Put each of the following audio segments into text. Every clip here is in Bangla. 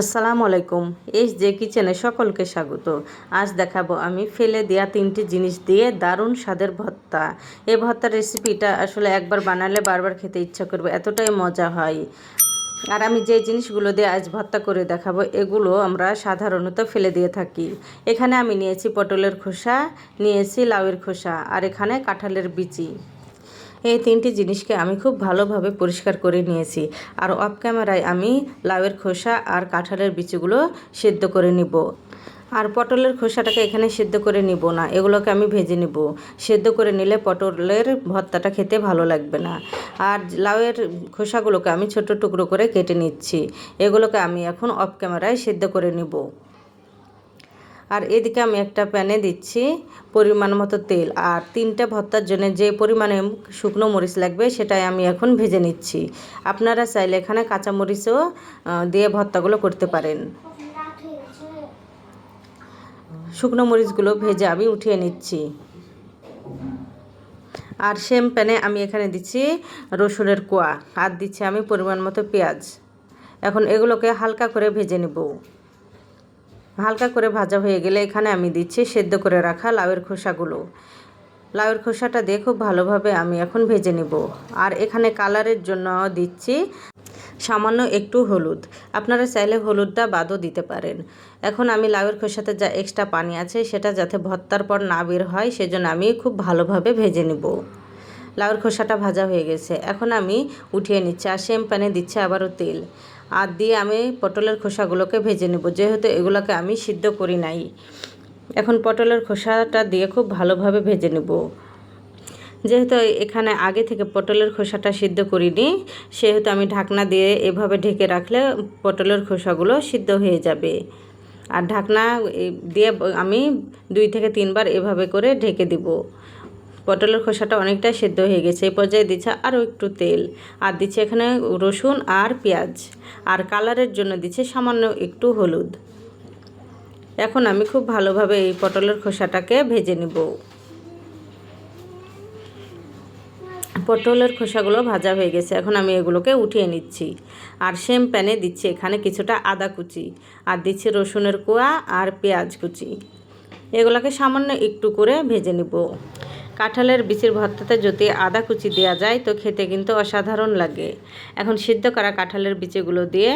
আসসালামু আলাইকুম এইচ জে কিচেনে সকলকে স্বাগত। আজ দেখাবো আমি ফেলে দেওয়া তিনটি জিনিস দিয়ে দারুণ স্বাদের ভর্তা। এই ভর্তার রেসিপিটা আসলে একবার বানালে বারবার খেতে ইচ্ছা করবে, এতটাই মজা হয়। আর আমি যে জিনিসগুলো দিয়ে আজ ভর্তা করে দেখাবো, এগুলো আমরা সাধারণত ফেলে দিয়ে থাকি। এখানে আমি নিয়েছি পটলের খোসা, নিয়েছি লাউয়ের খোসা, আর এখানে কাঁঠালের বিচি। এই তিনটি জিনিসকে আমি খুব ভালোভাবে পরিষ্কার করে নিয়েছি। আর অফ ক্যামেরায় আমি লাউয়ের খোসা আর কাঁঠালের বিচিগুলো সেদ্ধ করে নিব। আর পটলের খোসাটাকে এখানে সেদ্ধ করে নিব না, এগুলোকে আমি ভেজে নিব। সেদ্ধ করে নিলে পটলের ভর্তাটা খেতে ভালো লাগবে না। আর লাউয়ের খোসাগুলোকে আমি ছোট টুকরো করে কেটে নিচ্ছি। এগুলোকে আমি এখন অফ ক্যামেরায় সেদ্ধ করে নিব। আর এদিকে আমি একটা প্যানে দিচ্ছি পরিমাণ মতো তেল আর তিনটা ভর্তার জন্য যে পরিমাণে শুকনো মরিচ লাগবে সেটাই আমি এখন ভেজে নিচ্ছি। আপনারা চাইলে এখানে কাঁচা মরিচও দিয়ে ভর্তাগুলো করতে পারেন। শুকনো মরিচগুলো ভেজে আমি উঠিয়ে নিচ্ছি। আর সেম প্যানে আমি এখানে দিচ্ছি রসুনের কোয়া। আর দিচ্ছি আমি পরিমাণ মতো পেঁয়াজ। এখন এগুলোকে হালকা করে ভেজে নেব। হালকা করে ভাজা হয়ে গেলে এখানে আমি দিচ্ছি সেদ্ধ করে রাখা লাউয়ের খোসাগুলো। লাউয়ের খোসাটা দিয়ে খুব ভালোভাবে আমি এখন ভেজে নেব। আর এখানে কালারের জন্য দিচ্ছি সামান্য একটু হলুদ। আপনারা চাইলে হলুদটা বাদও দিতে পারেন। এখন আমি লাউয়ের খোসাতে যা এক্সট্রা পানি আছে সেটা যাতে ভর্তার পর না বের হয় সেজন্য আমি খুব ভালোভাবে ভেজে নেব। লাউয়ের খোসাটা ভাজা হয়ে গেছে। এখন আমি উঠিয়ে নিচ্ছি। আর সেম প্যানে দিচ্ছি আবারও তেল। আর দিয়ে আমি পটলের খোসাগুলোকে ভেজে নেব। যেহেতু এগুলোকে আমি সিদ্ধ করি নাই, এখন পটলের খোসাটা দিয়ে খুব ভালোভাবে ভেজে নেব। যেহেতু এখানে আগে থেকে পটলের খোসাটা সিদ্ধ করিনি, সেহেতু আমি ঢাকনা দিয়ে এভাবে ঢেকে রাখলে পটলের খোসাগুলো সিদ্ধ হয়ে যাবে। আর ঢাকনা দিয়ে আমি দুই থেকে তিনবার এভাবে করে ঢেকে দিব। পটলের খোসাটা অনেকটা সেদ্ধ হয়ে গেছে। এই পর্যায়ে দিচ্ছে আরও একটু তেল। আর দিচ্ছে এখানে রসুন আর পেঁয়াজ। আর কালারের জন্য দিচ্ছে সামান্য একটু হলুদ। এখন আমি খুব ভালোভাবে এই পটলের খোসাটাকে ভেজে নিব। পটলের খোসাগুলো ভাজা হয়ে গেছে। এখন আমি এগুলোকে উঠিয়ে নিচ্ছি। আর সেম প্যানে দিচ্ছি এখানে কিছুটা আদা কুচি। আর দিচ্ছি রসুনের কোয়া আর পেঁয়াজ কুচি। এগুলোকে সামান্য একটু করে ভেজে নিব। কাঁঠালের বিচির ভর্তাতে যদি আদা কুচি দেওয়া যায়, তো খেতে কিন্তু অসাধারণ লাগে। এখন সিদ্ধ করা কাঁঠালের বিচিগুলো দিয়ে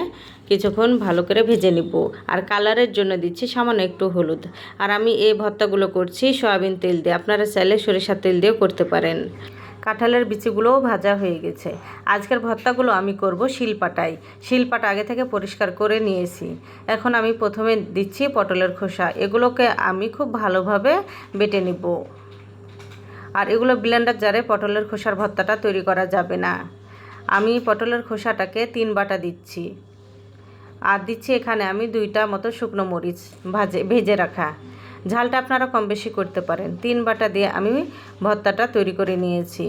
কিছুক্ষণ ভালো করে ভেজে নিব। আর কালারের জন্য দিচ্ছি সামান্য একটু হলুদ। আর আমি এই ভর্তাগুলো করছি সয়াবিন তেল দিয়ে। আপনারা চাইলে সরিষার তেল দিয়েও করতে পারেন। কাঁঠালের বিচিগুলোও ভাজা হয়ে গেছে। আজকের ভর্তাগুলো আমি করব শিলপাটায়। শিলপাটা আগে থেকে পরিষ্কার করে নিয়েছি। এখন আমি প্রথমে দিচ্ছি পটলের খোসা। এগুলোকে আমি খুব ভালোভাবে বেটে নিব। আর এগুলো ব্লেন্ডার জারে পটলের খোসার ভর্তাটা তৈরি করা যাবে না। আমি পটলের খোসাটাকে তিন বাটা দিচ্ছি। আর দিচ্ছি এখানে আমি দুইটা মতো শুকনো মরিচ ভাজে, ভেজে রাখা। ঝালটা আপনারা কম বেশি করতে পারেন। তিন বাটা দিয়ে আমি ভর্তাটা তৈরি করে নিয়েছি।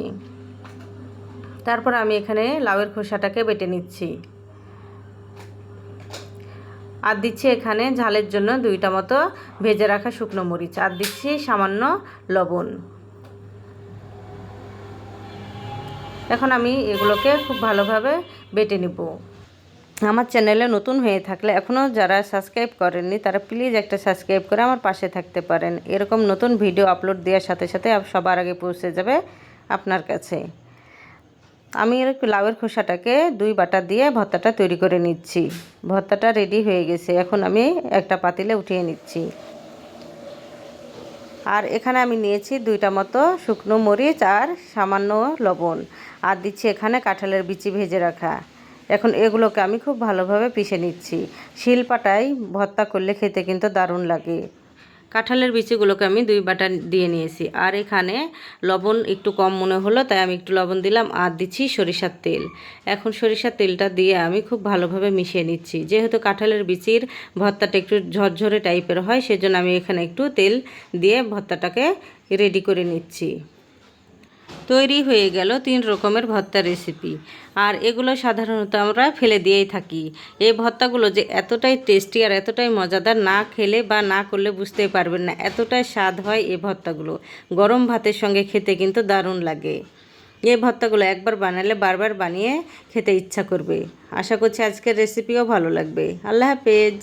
তারপর আমি এখানে লাউয়ের খোসাটাকে বেটে নিচ্ছি। আর দিচ্ছি এখানে ঝালের জন্য দুইটা মতো ভেজে রাখা শুকনো মরিচ। আর দিচ্ছি সামান্য লবণ। এখন আমি এগুলোকে খুব ভালোভাবে বেটে নিব। আমার চ্যানেলে নতুন হয়ে থাকলে এখনও যারা সাবস্ক্রাইব করেননি, তারা প্লিজ একটা সাবস্ক্রাইব করে আমার পাশে থাকতে পারেন। এরকম নতুন ভিডিও আপলোড দেওয়ার সাথে সাথে সবার আগে পৌঁছে যাবে আপনার কাছে। আমি এর লাউয়ের খোসাটাকে দুই বাটা দিয়ে ভর্তাটা তৈরি করে নিচ্ছি। ভর্তাটা রেডি হয়ে গেছে। এখন আমি একটা পাতিলে উঠিয়ে নিচ্ছি। আর এখানে আমি নিয়েছি দুইটা মতো শুকনো মরিচ আর সামান্য লবণ। আর দিচ্ছি এখানে কাঁঠালের বিচি ভেজে রাখা। এখন এগুলোকে আমি খুব ভালোভাবে পিষে নিচ্ছি। শিলপাটায় ভর্তা করলে খেতে কিন্তু দারুণ লাগে। কাঁঠালের বিচিগুলোকে আমি দুই বাটা দিয়ে নিয়েছি। আর এখানে লবণ একটু কম মনে হলো, তাই আমি একটু লবণ দিলাম আর দিচ্ছি সরিষার তেল। এখন সরিষার তেলটা দিয়ে আমি খুব ভালোভাবে মিশিয়ে নিচ্ছি। যেহেতু কাঁঠালের বিচির ভর্তাটা একটু ঝরঝরে টাইপের হয়, সেজন্য আমি এখানে একটু তেল দিয়ে ভর্তাটাকে রেডি করে নিচ্ছি। তৈরি হয়ে গেল তিন রকমের ভর্তা রেসিপি আর এগুলো সাধারণত আমরা ফেলে দিয়েই থাকি। এই ভর্তাগুলো যে এতটাই টেস্টি আর এতটাই মজাদার না খেলে বা না করলে বুঝতেই পারবেন না, এতটাই স্বাদ হয় এই ভর্তাগুলো। গরম ভাতের সঙ্গে খেতে কিন্তু দারুণ লাগে। এই ভর্তাগুলো একবার বানালে বারবার বানিয়ে খেতে ইচ্ছা করবে। আশা করছি আজকের রেসিপিও ভালো লাগবে। আল্লাহ হাফেজ।